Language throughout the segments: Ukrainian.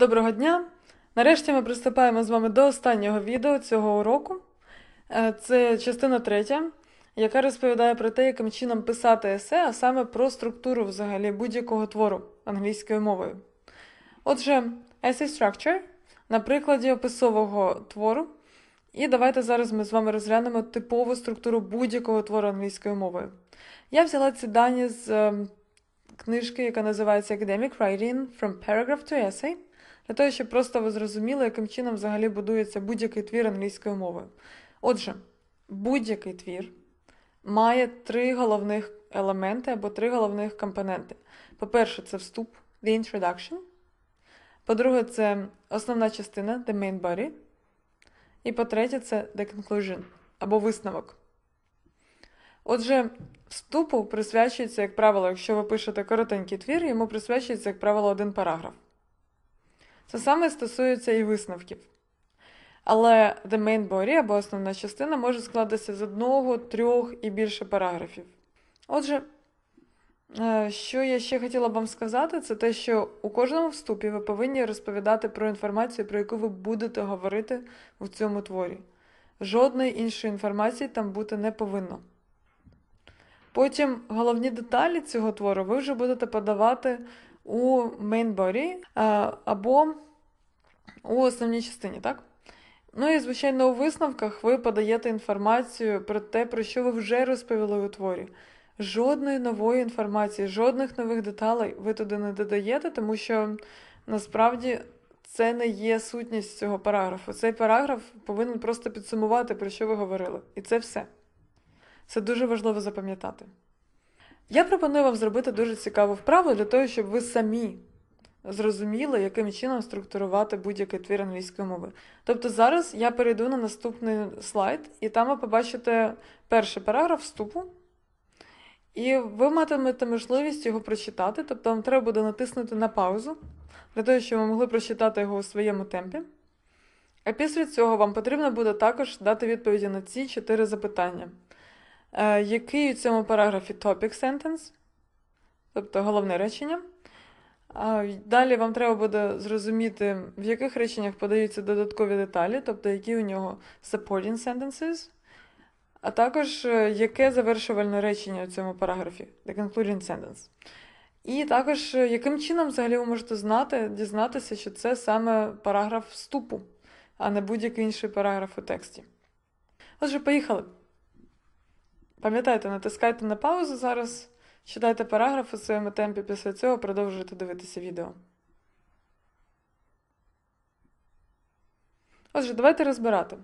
Доброго дня! Нарешті ми приступаємо з вами до останнього відео цього уроку. Е, Це частина третя, яка розповідає про те, яким чином писати есе, а саме про структуру взагалі будь-якого твору англійською мовою. Отже, essay structure на прикладі описового твору. І давайте зараз ми з вами розглянемо типову структуру будь-якого твору англійською мовою. Я взяла ці дані з ем, книжки, яка називається Academic Writing From Paragraph to Essay, для того, щоб просто ви зрозуміли, яким чином взагалі будується будь-який твір англійською мовою. Отже, будь-який твір має три головних елементи або три головних компоненти. По-перше, це вступ, the introduction. По-друге, це основна частина, the main body. І по-третє, це the conclusion або висновок. Отже, вступу присвячується, як правило, якщо ви пишете коротенький твір, йому присвячується, як правило, один параграф. Це саме стосується і висновків. Але the main body або основна частина може складатися з одного, трьох і більше параграфів. Отже, е, що я ще хотіла б вам сказати, це те, що у кожному вступі ви повинні розповідати про інформацію, про яку ви будете говорити в цьому творі. Жодної іншої інформації там бути не повинно. Потім головні деталі цього твору ви вже будете подавати у body або у основній частині, так? Ну і, звичайно, у висновках ви подаєте інформацію про те, про що ви вже розповіли у творі. Жодної нової інформації, жодних нових деталей ви туди не додаєте, тому що насправді це не є сутність цього параграфу. Цей параграф повинен просто підсумувати, про що ви говорили. І це все. Це дуже важливо запам'ятати. Я пропоную вам зробити дуже цікаву вправу для того, щоб ви самі зрозуміли, яким чином структурувати будь-який твір англійської мови. Тобто зараз я перейду на наступний слайд, і там ви побачите перший параграф вступу. І ви матимете можливість його прочитати, тобто вам треба буде натиснути на паузу, для того, щоб ви могли прочитати його у своєму темпі. А після цього вам потрібно буде також дати відповіді на ці чотири запитання. Е, який у цьому параграфі topic sentence, тобто головне речення. Далі вам треба буде зрозуміти, в яких реченнях подаються додаткові деталі, тобто які у нього supporting sentences, а також е, яке завершувальне речення у цьому параграфі, the concluding sentence. І також, е, яким чином взагалі ви можете знати, дізнатися, що це саме параграф вступу, а не будь-який інший параграф у тексті. Отже, поїхали. Пам'ятайте, натискайте на паузу зараз, читайте параграф у своєму темпі, після цього продовжуйте дивитися відео. Отже, давайте розбирати.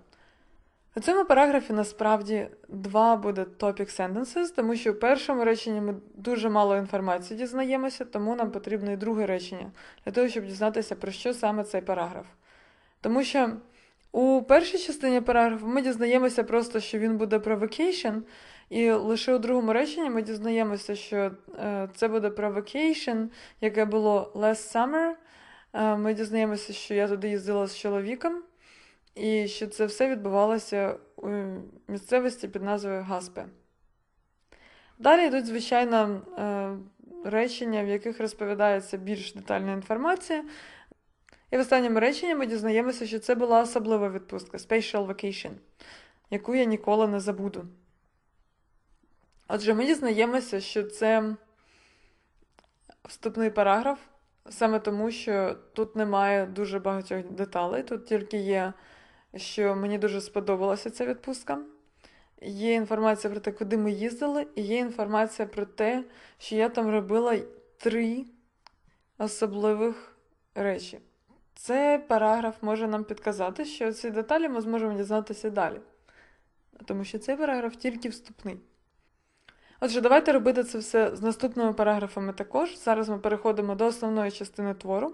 У цьому параграфі насправді два буде topic sentences, тому що в першому реченні ми дуже мало інформації дізнаємося, тому нам потрібно і друге речення для того, щоб дізнатися, про що саме цей параграф. Тому що у першій частині параграфу ми дізнаємося просто, що він буде про vacation, і лише у другому реченні ми дізнаємося, що е, це буде про vacation, яке було last summer. Е, ми дізнаємося, що я туди їздила з чоловіком, і що це все відбувалося у місцевості під назвою Гаспе. Далі йдуть, звичайно, е, речення, в яких розповідається більш детальна інформація. І в останньому реченні ми дізнаємося, що це була особлива відпустка Special Vacation, яку я ніколи не забуду. Отже, ми дізнаємося, що це вступний параграф, саме тому, що тут немає дуже багатьох деталей. Тут тільки є, що мені дуже сподобалася ця відпустка. Є інформація про те, куди ми їздили, і є інформація про те, що я там робила три особливих речі. Цей параграф може нам підказати, що ці деталі ми зможемо дізнатися далі. Тому що цей параграф тільки вступний. Отже, давайте робити це все з наступними параграфами також. Зараз ми переходимо до основної частини твору.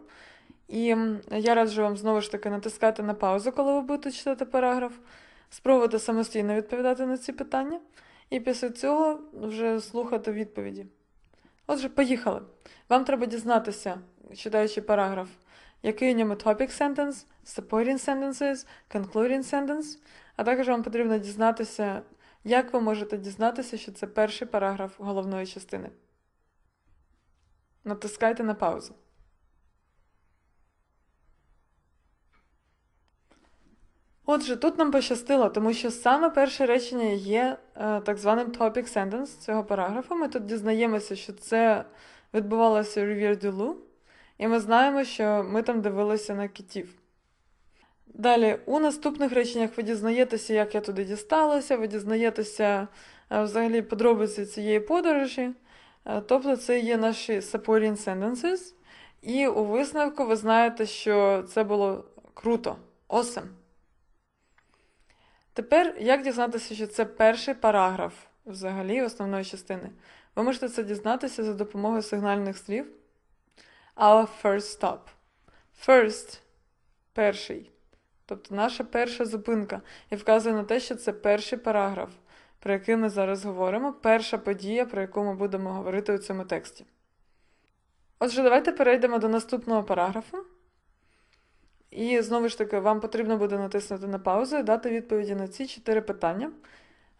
І я раджу вам знову ж таки натискати на паузу, коли ви будете читати параграф, спробувати самостійно відповідати на ці питання, і після цього вже слухати відповіді. Отже, поїхали. Вам треба дізнатися, читаючи параграф, який у ньому topic sentence, supporting sentences, concluding sentence, а також вам потрібно дізнатися. Як ви можете дізнатися, що це перший параграф головної частини? Натискайте на паузу. Отже, тут нам пощастило, тому що саме перше речення є е, так званим topic sentence цього параграфу. Ми тут дізнаємося, що це відбувалося у Rivière du і ми знаємо, що ми там дивилися на китів. Далі, у наступних реченнях ви дізнаєтеся, як я туди дісталася, ви дізнаєтеся е, взагалі подробиці цієї подорожі. Е, тобто, це є наші supporting sentences. І у висновку ви знаєте, що це було круто, awesome. Тепер, як дізнатися, що це перший параграф взагалі основної частини? Ви можете це дізнатися за допомогою сигнальних слів. Our first stop. First перший. Тобто наша перша зупинка і вказує на те, що це перший параграф, про який ми зараз говоримо, перша подія, про яку ми будемо говорити у цьому тексті. Отже, давайте перейдемо до наступного параграфу. І знову ж таки, вам потрібно буде натиснути на паузу і дати відповіді на ці чотири питання,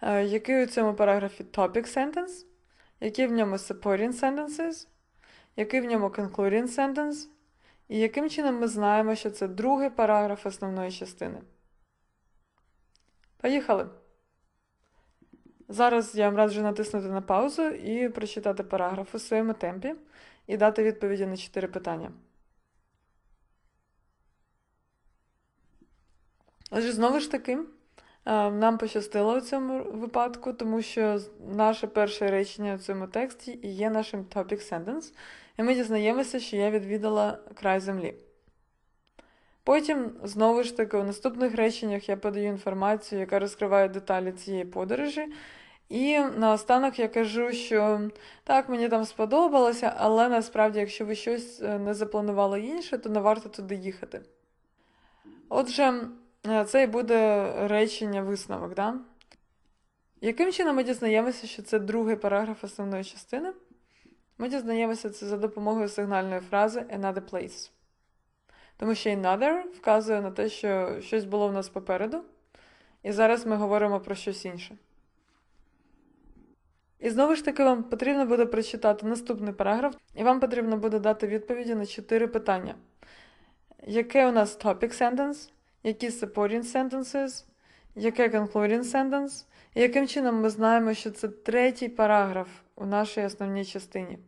е, який у цьому параграфі topic sentence, який в ньому supporting sentences, який в ньому concluding sentence, і яким чином ми знаємо, що це другий параграф основної частини. Поїхали! Зараз я вам раджу натиснути на паузу і прочитати параграф у своєму темпі і дати відповіді на чотири питання. Отже, знову ж таки, нам пощастило у цьому випадку, тому що наше перше речення у цьому тексті є нашим topic sentence, і ми дізнаємося, що я відвідала край землі. Потім, знову ж таки, у наступних реченнях я подаю інформацію, яка розкриває деталі цієї подорожі. І наостанок я кажу, що так, мені там сподобалося, але насправді, якщо ви щось е, не запланували інше, то не варто туди їхати. Отже, е, це і буде речення висновок. Да? Яким чином ми дізнаємося, що це другий параграф основної частини? Ми дізнаємося це за допомогою сигнальної фрази another place. Тому що another вказує на те, що щось було в нас попереду, і зараз ми говоримо про щось інше. І знову ж таки, вам потрібно буде прочитати наступний параграф, і вам потрібно буде дати відповіді на чотири питання. Яке у нас topic sentence, які supporting sentences, яке concluding sentence, і яким чином ми знаємо, що це третій параграф у нашій основній частині.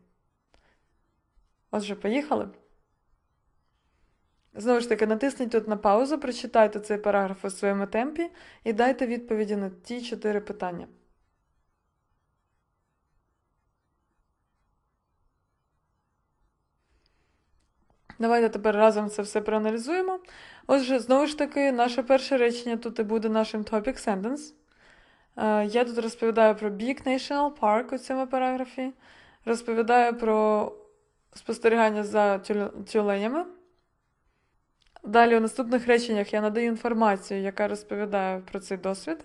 Отже, поїхали. Знову ж таки, натисніть тут на паузу, прочитайте цей параграф у своєму темпі і дайте відповіді на ті чотири питання. Давайте тепер разом це все проаналізуємо. Отже, знову ж таки, наше перше речення тут і буде нашим topic sentence. Е, я тут розповідаю про Big National Park у цьому параграфі. Розповідаю про спостерігання за тюленями. Далі у наступних реченнях я надаю інформацію, яка розповідає про цей досвід.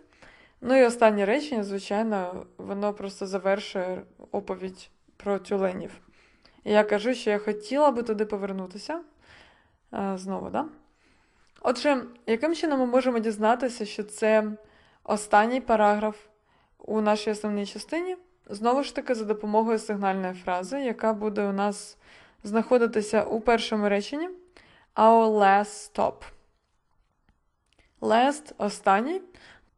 Ну і останнє речення, звичайно, воно просто завершує оповідь про тюленів. І я кажу, що я хотіла би туди повернутися. Е, знову, да? Отже, яким чином ми можемо дізнатися, що це останній параграф у нашій основній частині? Знову ж таки, за допомогою сигнальної фрази, яка буде у нас знаходитися у першому реченні. Our last stop. Last останній.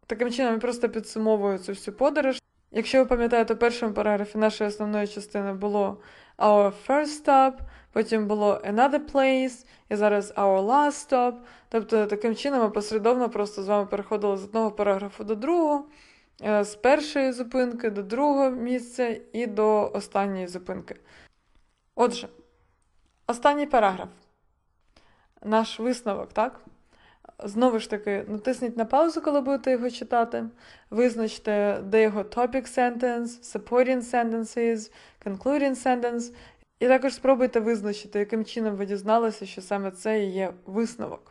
Таким чином, я просто підсумовую цю всю подорож. Якщо ви пам'ятаєте, у першому параграфі нашої основної частини було our first stop, потім було another place, і зараз our last stop. Тобто, таким чином ми послідовно просто з вами переходили з одного параграфу до другого, з першої зупинки до другого місця і до останньої зупинки. Отже, останній параграф. Наш висновок, так? Знову ж таки, натисніть на паузу, коли будете його читати. Визначте, де його topic sentence, supporting sentences, concluding sentence. І також спробуйте визначити, яким чином ви дізналися, що саме це і є висновок.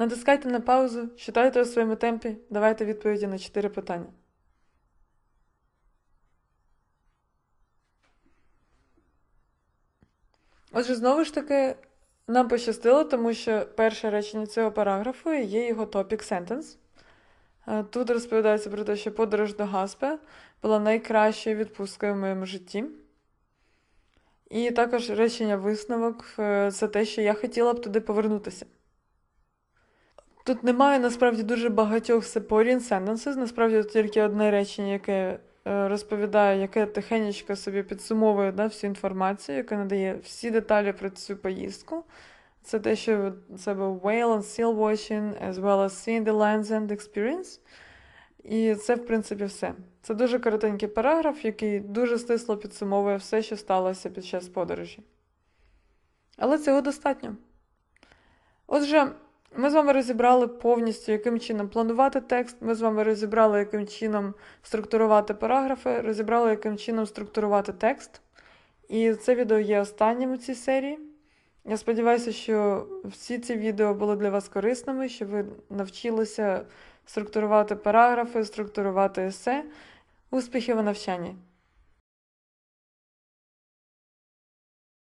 Натискайте на паузу, читайте у своєму темпі, давайте відповіді на 4 питання. Отже, знову ж таки, нам пощастило, тому що перше речення цього параграфу є його sentence. Е, тут розповідається про те, що подорож до Гаспе була найкращою відпусткою в моєму житті. І також речення висновок е, це те, що я хотіла б туди повернутися. Тут немає насправді дуже багатьох supporting sentences, насправді тільки одне речення, яке е, розповідає, яке тихенечко собі підсумовує да, всю інформацію, яке надає всі деталі про цю поїздку. Це те, що це був whale and seal watching, as well as seeing the Land's End experience. І це, в принципі, все. Це дуже коротенький параграф, який дуже стисло підсумовує все, що сталося під час подорожі. Але цього достатньо. Отже, ми з вами розібрали повністю, яким чином планувати текст. Ми з вами розібрали, яким чином структурувати параграфи, розібрали, яким чином структурувати текст. І це відео є останнім у цій серії. Я сподіваюся, що всі ці відео були для вас корисними, що ви навчилися структурувати параграфи, структурувати есе. Успіхів у навчанні!